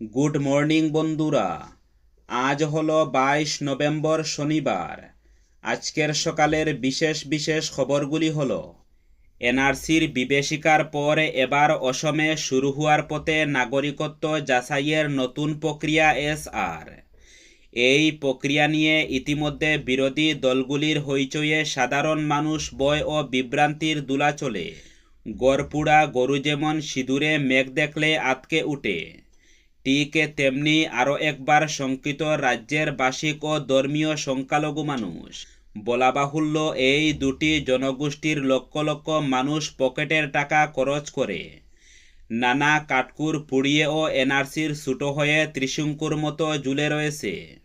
Good morning বন্ধুরা। আজ হলো বাইশ নভেম্বর শনিবার। আজকের সকালের বিশেষ বিশেষ খবরগুলি হল, এনআরসির বিবেশিকার পর এবার অসমে শুরু হওয়ার পথে নাগরিকত্ব যাচাইয়ের নতুন প্রক্রিয়া এস আর এই প্রক্রিয়া নিয়ে ইতিমধ্যে বিরোধী দলগুলির হইচইয়ে সাধারণ মানুষ বয় ও বিভ্রান্তির দুলা চলে গড়পুড়া গরু যেমন সিঁদুরে মেঘ দেখলে আতকে উঠে। ঠিক তেমনি আরও একবার শঙ্কিত রাজ্যের বাসিক ও ধর্মীয় সংখ্যালঘু মানুষ। বলা বাহুল্য এই দুটি জনগোষ্ঠীর লক্ষ লক্ষ মানুষ পকেটের টাকা খরচ করে। নানা কাটকুর পুড়িয়ে ও এনআরসির ছুটো হয়ে ত্রিশঙ্কুর মতো ঝুলে রয়েছে।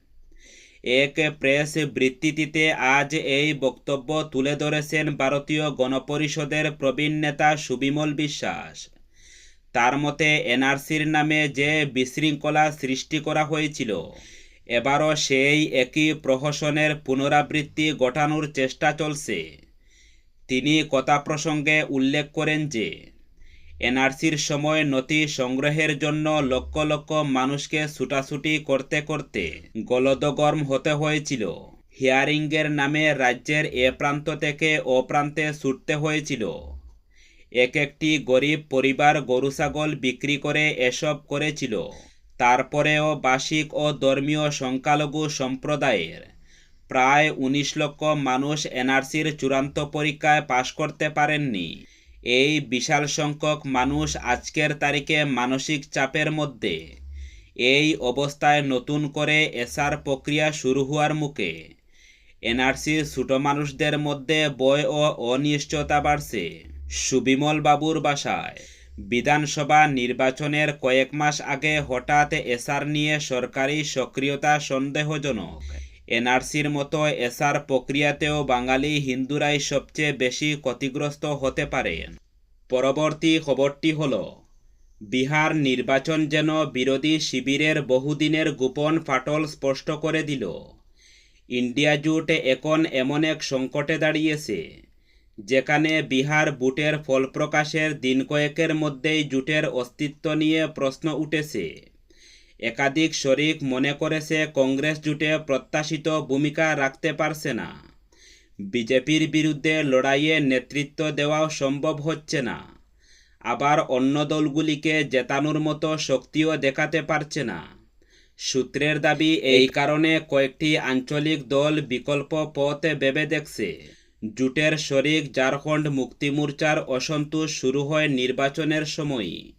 এক প্রেস বৃত্তিটিতে আজ এই বক্তব্য তুলে ধরেছেন ভারতীয় গণপরিষদের প্রবীণ নেতা সুবিমল বিশ্বাস। তার মতে এনআরসির নামে যে বিশৃঙ্খলা সৃষ্টি করা হয়েছিল, এবারও সেই একই প্রহসনের পুনরাবৃত্তি ঘটানোর চেষ্টা চলছে। তিনি কথা প্রসঙ্গে উল্লেখ করেন যে, এনআরসির সময় নথি সংগ্রহের জন্য লক্ষ লক্ষ মানুষকে ছুটাছুটি করতে করতে গলদগর্ম হতে হয়েছিল। হিয়ারিংয়ের নামে রাজ্যের এ প্রান্ত থেকে ও প্রান্তে ছুটতে হয়েছিল। এক একটি গরিব পরিবার গরু ছাগল বিক্রি করে এসব করেছিল। তারপরেও বাসিক ও ধর্মীয় সংখ্যালঘু সম্প্রদায়ের প্রায় উনিশ লক্ষ মানুষ এনআরসির চূড়ান্ত পরীক্ষায় পাশ করতে পারেননি। এই বিশাল সংখ্যক মানুষ আজকের তারিখে মানসিক চাপের মধ্যে। এই অবস্থায় নতুন করে এসআর প্রক্রিয়া শুরু হওয়ার মুখে এনআরসির ছোটো মানুষদের মধ্যে বয় ও অনিশ্চয়তা বাড়ছে। সুবিমল বাবুর বাসায়। বিধানসভা নির্বাচনের কয়েক মাস আগে হঠাৎ এসআর নিয়ে সরকারি সক্রিয়তা সন্দেহজনক। এনআরসির মতো এসআর প্রক্রিয়াতেও বাঙালি হিন্দুরাই সবচেয়ে বেশি ক্ষতিগ্রস্ত হতে পারেন। পরবর্তী খবরটি হল, বিহার নির্বাচন যেন বিরোধী শিবিরের বহুদিনের গোপন ফাটল স্পষ্ট করে দিল। ইন্ডিয়া জুট এখন এমন এক সংকটে দাঁড়িয়েছে। যেখানে বিহার বুটের ফলপ্রকাশের দিন কয়েকের মধ্যেই জুটের অস্তিত্ব নিয়ে প্রশ্ন উঠেছে। একাধিক শরিক মনে করেছে কংগ্রেস জুটে প্রত্যাশিত ভূমিকা রাখতে পারছে না। বিজেপির বিরুদ্ধে লড়াইয়ে নেতৃত্ব দেওয়াও সম্ভব হচ্ছে না। আবার অন্য দলগুলিকে জেতানোর মতো শক্তিও দেখাতে পারছে না। সূত্রের দাবি, এই কারণে কয়েকটি আঞ্চলিক দল বিকল্প পথ ভেবে দেখছে। জুটের শরিক ঝাড়খণ্ড মুক্তি মোর্চার অসন্তোষ শুরু হয় নির্বাচনের সময়ই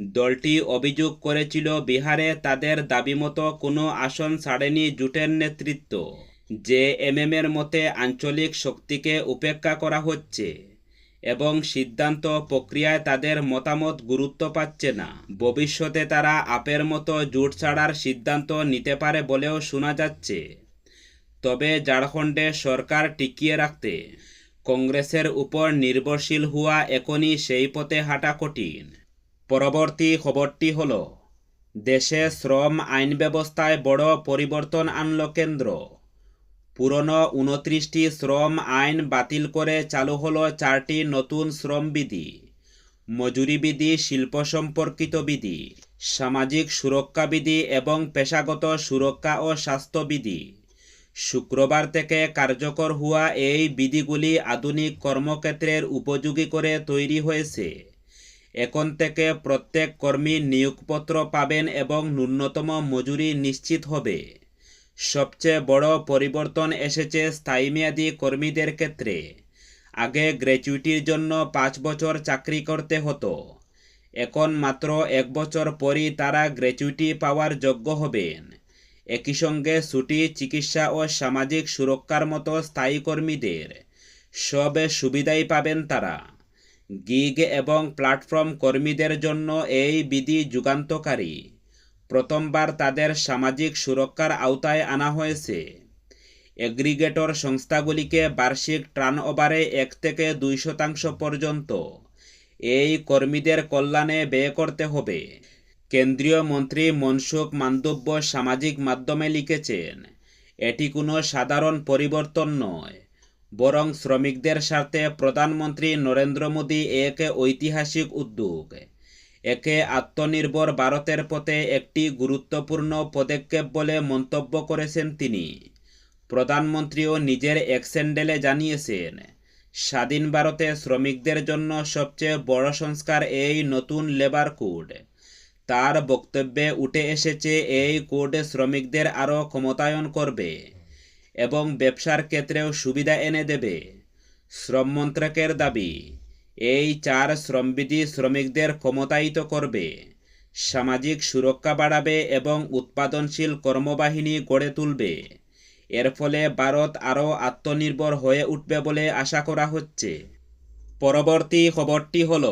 দলটি অভিযোগ করেছিল, বিহারে তাদের দাবিমতো কোনো আসন ছাড়েনি জুটের নেতৃত্ব। যে এমএমের মতে আঞ্চলিক শক্তিকে উপেক্ষা করা হচ্ছে এবং সিদ্ধান্ত প্রক্রিয়ায় তাদের মতামত গুরুত্ব পাচ্ছে না। ভবিষ্যতে তারা আপের মতো জুট ছাড়ার সিদ্ধান্ত নিতে পারে বলেও শোনা যাচ্ছে। তবে ঝাড়খণ্ডে সরকার টিকিয়ে রাখতে কংগ্রেসের উপর নির্ভরশীল হওয়া এখনই সেই পথে হাঁটা কঠিন। পরবর্তী খবরটি হল, দেশে শ্রম আইন ব্যবস্থায় বড় পরিবর্তন আনল কেন্দ্র। পুরনো উনত্রিশটি শ্রম আইন বাতিল করে চালু হলো চারটি নতুন শ্রম বিধি। মজুরি বিধি, শিল্প সম্পর্কিত বিধি, সামাজিক সুরক্ষা বিধি এবং পেশাগত সুরক্ষা ও স্বাস্থ্যবিধি শুক্রবার থেকে কার্যকর হওয়া এই বিধিগুলি আধুনিক কর্মক্ষেত্রের উপযোগী করে তৈরি হয়েছে। এখন থেকে প্রত্যেক কর্মী নিয়োগপত্র পাবেন এবং ন্যূনতম মজুরি নিশ্চিত হবে। সবচেয়ে বড় পরিবর্তন এসেছে স্থায়ী মেয়াদী কর্মীদের ক্ষেত্রে। আগে গ্র্যাচুইটির জন্য পাঁচ বছর চাকরি করতে হতো। এখন মাত্র এক বছর পরই তারা গ্র্যাচুইটি পাওয়ার যোগ্য হবেন। একই সঙ্গে ছুটি, চিকিৎসা ও সামাজিক সুরক্ষার মতো স্থায়ী কর্মীদের সব সুবিধাই পাবেন তারা। গিগ এবং প্ল্যাটফর্ম কর্মীদের জন্য এই বিধি যুগান্তকারী। প্রথমবার তাদের সামাজিক সুরক্ষার আওতায় আনা হয়েছে। এগ্রিগেটর সংস্থাগুলিকে বার্ষিক টার্নওভারে এক থেকে দুই শতাংশ পর্যন্ত এই কর্মীদের কল্যাণে ব্যয় করতে হবে। কেন্দ্রীয় মন্ত্রী মনসুখ মান্ডব্য সামাজিক মাধ্যমে লিখেছেন, এটি কোনো সাধারণ পরিবর্তন নয়, বরং শ্রমিকদের স্বার্থে প্রধানমন্ত্রী নরেন্দ্র মোদী এক ঐতিহাসিক উদ্যোগ। একে আত্মনির্ভর ভারতের পথে একটি গুরুত্বপূর্ণ পদক্ষেপ বলে মন্তব্য করেছেন তিনি। প্রধানমন্ত্রীও নিজের এক স্যান্ডেলে জানিয়েছেন, স্বাধীন ভারতে শ্রমিকদের জন্য সবচেয়ে বড় সংস্কার এই নতুন লেবার কোড। তার বক্তব্যে উঠে এসেছে, এই কোড শ্রমিকদের আরও ক্ষমতায়ন করবে এবং ব্যবসার ক্ষেত্রেও সুবিধা এনে দেবে। শ্রম মন্ত্রকের দাবি, এই চার শ্রমবিধি শ্রমিকদের ক্ষমতায়িত করবে। সামাজিক সুরক্ষা বাড়াবে এবং উৎপাদনশীল কর্মবাহিনী গড়ে তুলবে। এর ফলে ভারত আরও আত্মনির্ভর হয়ে উঠবে বলে আশা করা হচ্ছে। পরবর্তী খবরটি হল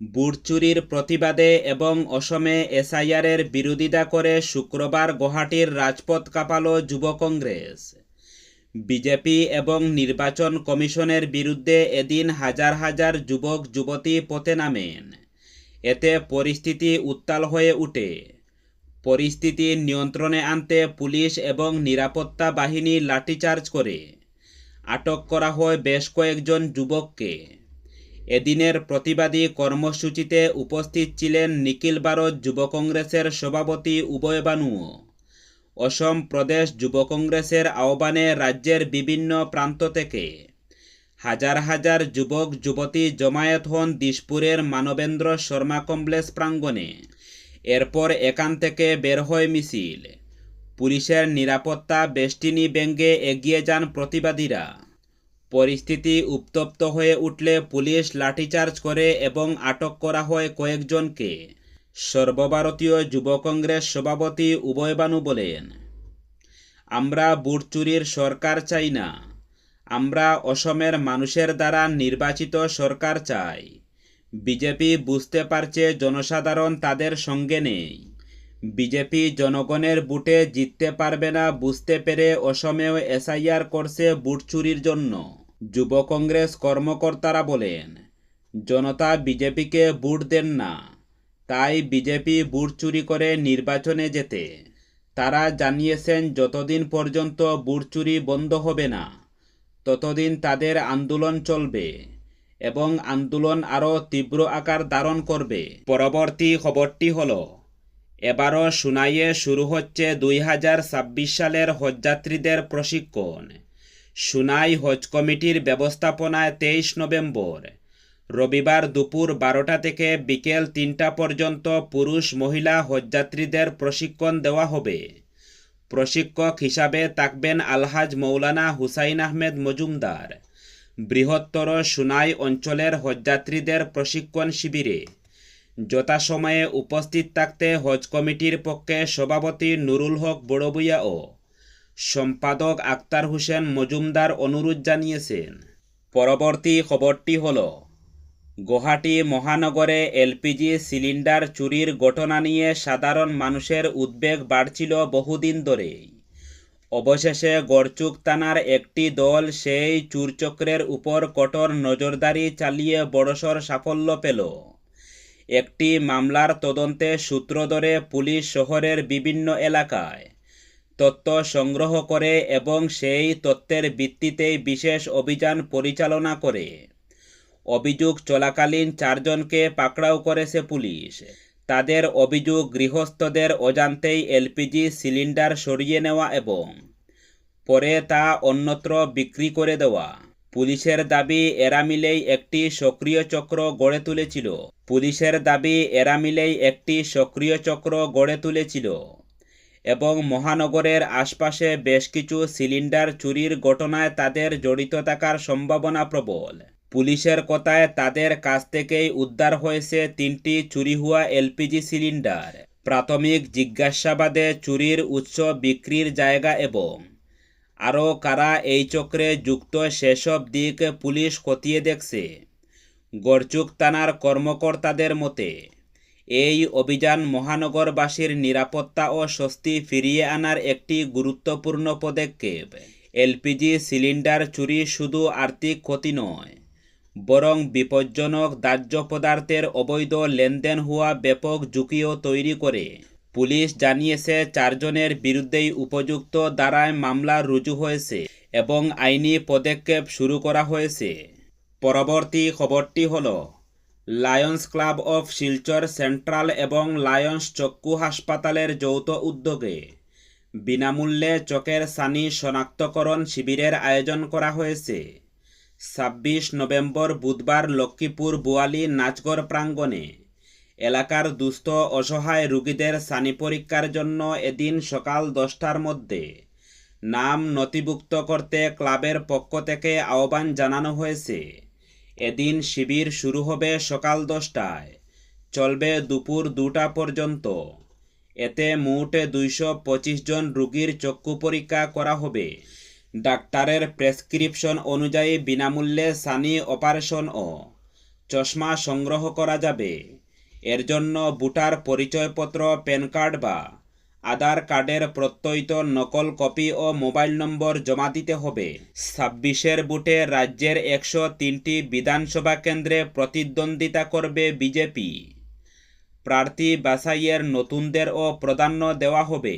বুট চুরির প্রতিবাদে এবং অসমে এসআইআরের বিরোধিতা করে শুক্রবার গুয়াহাটির রাজপথ কাঁপালো যুব কংগ্রেস। বিজেপি এবং নির্বাচন কমিশনের বিরুদ্ধে এদিন হাজার হাজার যুবক, যুবতী পথে নামেন। এতে পরিস্থিতি উত্তাল হয়ে ওঠে পরিস্থিতি নিয়ন্ত্রণে আনতে পুলিশ এবং নিরাপত্তা বাহিনী লাঠিচার্জ করে। আটক করা হয় বেশ কয়েকজন যুবককে। এদিনের প্রতিবাদী কর্মসূচিতে উপস্থিত ছিলেন নিখিল ভারত যুব কংগ্রেসের সভাপতি উভয় বানুও অসম প্রদেশ যুব কংগ্রেসের আহ্বানে রাজ্যের বিভিন্ন প্রান্ত থেকে হাজার হাজার যুবক, যুবতী জমায়েত হন দিশপুরের মানবেন্দ্র শর্মা কমপ্লেক্স প্রাঙ্গণে। এরপর এখান থেকে বের হয় মিছিল। পুলিশের নিরাপত্তা বেষ্টিনী ব্যঙ্গে এগিয়ে যান প্রতিবাদীরা। পরিস্থিতি উত্তপ্ত হয়ে উঠলে পুলিশ লাঠিচার্জ করে এবং আটক করা হয় কয়েকজনকে। সর্বভারতীয় যুব কংগ্রেস সভাপতি উভয়বানু বলেন, আমরা বুট চুরির সরকার চাই না। আমরা অসমের মানুষের দ্বারা নির্বাচিত সরকার চাই। বিজেপি বুঝতে পারছে জনসাধারণ তাদের সঙ্গে নেই। বিজেপি জনগণের বুটে জিততে পারবে না বুঝতে পেরে অসমেও এসআইআর করছে বুট চুরির জন্য, যুব কংগ্রেস কর্মকর্তারা বলেন। জনতা বিজেপিকে বুট দেন না, তাই বিজেপি বুট চুরি করে নির্বাচনে যেতে। তারা জানিয়েছেন, যতদিন পর্যন্ত বুট চুরি বন্ধ হবে না, ততদিন তাদের আন্দোলন চলবে এবং আন্দোলন আরও তীব্র আকার ধারণ করবে। পরবর্তী খবরটি হল এবারও সুনাইয়ে শুরু হচ্ছে দুই হাজার ছাব্বিশ সালের হজযাত্রীদের প্রশিক্ষণ। সুনাই হজ কমিটির ব্যবস্থাপনায় তেইশ নভেম্বর। রবিবার দুপুর বারোটা থেকে বিকেল তিনটা পর্যন্ত পুরুষ মহিলা হজযাত্রীদের প্রশিক্ষণ দেওয়া হবে। প্রশিক্ষক হিসাবে থাকবেন আলহাজ মৌলানা হুসাইন আহমেদ মজুমদার। বৃহত্তর সুনাই অঞ্চলের হজযাত্রীদের প্রশিক্ষণ শিবিরে যথাসময়ে উপস্থিত থাকতে হজ কমিটির পক্ষে সভাপতি নুরুল হক বড়বুইয়া ও সম্পাদক আক্তার হোসেন মজুমদার অনুরোধ জানিয়েছেন। পরবর্তী খবরটি হল, গুয়াহাটি মহানগরে এলপিজি সিলিন্ডার চুরির ঘটনা নিয়ে সাধারণ মানুষের উদ্বেগ বাড়ছিল বহুদিন ধরেই। অবশেষে গড়চুক থানার একটি দল সেই চুরচক্রের উপর কঠোর নজরদারি চালিয়ে বড়সড় সাফল্য পেল। একটি মামলার তদন্তে সূত্র ধরে পুলিশ শহরের বিভিন্ন এলাকায় তথ্য সংগ্রহ করে এবং সেই তথ্যের ভিত্তিতেই বিশেষ অভিযান পরিচালনা করে। অভিযোগ চলাকালীন চারজনকে পাকড়াও করেছে পুলিশ। তাদের অভিযোগ গৃহস্থদের অজান্তেই এলপিজি সিলিন্ডার সরিয়ে নেওয়া এবং পরে তা অন্যত্র বিক্রি করে দেওয়া। পুলিশের দাবি এরা মিলেই একটি সক্রিয় চক্র গড়ে তুলেছিল। পুলিশের দাবি এরা মিলেই একটি সক্রিয় চক্র গড়ে তুলেছিল এবং মহানগরের আশপাশে বেশ কিছু সিলিন্ডার চুরির ঘটনায় তাদের জড়িত থাকার সম্ভাবনা প্রবল। পুলিশের কথায় তাদের কাছ থেকেই উদ্ধার হয়েছে তিনটি চুরি হওয়া এলপিজি সিলিন্ডার। প্রাথমিক জিজ্ঞাসাবাদে চুরির উৎস বিক্রির জায়গা এবং আরও কারা এই চক্রে যুক্ত সেসব দিক পুলিশ খতিয়ে দেখছে। গড়চুক থানার কর্মকর্তাদের মতে, এই অভিযান মহানগরবাসীর নিরাপত্তা ও স্বস্তি ফিরিয়ে আনার একটি গুরুত্বপূর্ণ পদক্ষেপ। এলপিজি সিলিন্ডার চুরি শুধু আর্থিক ক্ষতি নয়, বরং বিপজ্জনক দাহ্য পদার্থের অবৈধ লেনদেন হওয়া ব্যাপক ঝুঁকিও তৈরি করে। পুলিশ জানিয়েছে, চারজনের বিরুদ্ধেই উপযুক্ত দ্বারায় মামলা রুজু হয়েছে এবং আইনি পদক্ষেপ শুরু করা হয়েছে। পরবর্তী খবরটি হল, lions club of Silchar central এবং লায়ন্স চক্ষু হাসপাতালের যৌথ উদ্যোগে বিনামূল্যে চোখের সানি শনাক্তকরণ শিবিরের আয়োজন করা হয়েছে। ছাব্বিশ নভেম্বর বুধবার লক্ষ্মীপুর, বোয়ালি, নাচগড় প্রাঙ্গণে এলাকার দুস্থ অসহায় রোগীদের সানি পরীক্ষার জন্য এদিন সকাল দশটার মধ্যে নাম নথিভুক্ত করতে ক্লাবের পক্ষ থেকে আহ্বান জানানো হয়েছে। এদিন শিবির শুরু হবে সকাল দশটায়। চলবে দুপুর দুটা পর্যন্ত। এতে মোট দুইশো পঁচিশ জন রোগীর চক্ষু পরীক্ষা করা হবে। ডাক্তারের প্রেসক্রিপশন অনুযায়ী বিনামূল্যে সানি অপারেশন ও চশমা সংগ্রহ করা যাবে। এর জন্য ভোটার পরিচয়পত্র, প্যান কার্ড বা আধার কার্ডের প্রত্যয়িত নকল কপি ও মোবাইল নম্বর জমা দিতে হবে। ছাব্বিশের বুটে রাজ্যের একশো তিনটি বিধানসভা কেন্দ্রে প্রতিদ্বন্দ্বিতা করবে বিজেপি। প্রার্থী বাছাইয়ের নতুনদেরও প্রাধান্য দেওয়া হবে।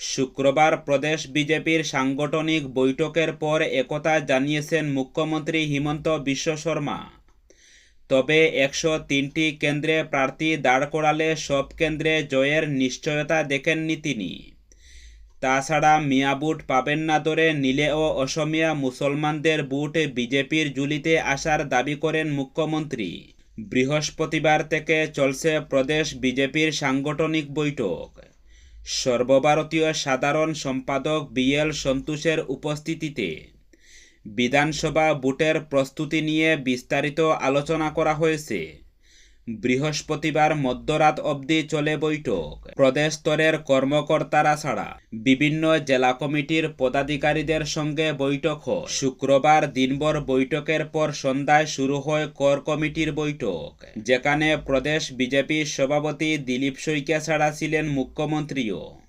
শুক্রবার প্রদেশ বিজেপির সাংগঠনিক বৈঠকের পর একথা জানিয়েছেন মুখ্যমন্ত্রী হিমন্ত বিশ্ব শর্মা। তবে একশো তিনটি কেন্দ্রে প্রার্থী দাঁড় করালে সব কেন্দ্রে জয়ের নিশ্চয়তা দেখেননি তিনি। তাছাড়া মিয়া বুট পাবেন না ধরে নিলে ও অসমিয়া মুসলমানদের বুট বিজেপির জুলিতে আসার দাবি করেন মুখ্যমন্ত্রী। বৃহস্পতিবার থেকে চলছে প্রদেশ বিজেপির সাংগঠনিক বৈঠক। সর্বভারতীয় সাধারণ সম্পাদক বিএল সন্তোষের উপস্থিতিতে বিধানসভা বুটের প্রস্তুতি নিয়ে বিস্তারিত আলোচনা করা হয়েছে। বৃহস্পতিবার মধ্যরাত অবধি চলে বৈঠক। প্রদেশ স্তরের কর্মকর্তারা ছাড়া বিভিন্ন জেলা কমিটির পদাধিকারীদের সঙ্গে বৈঠক হয়। শুক্রবার দিনভর বৈঠকের পর সন্ধ্যায় শুরু হয় কর কমিটির বৈঠক, যেখানে প্রদেশ বিজেপির সভাপতি দিলীপ শইকিয়া ছাড়া ছিলেন মুখ্যমন্ত্রীও।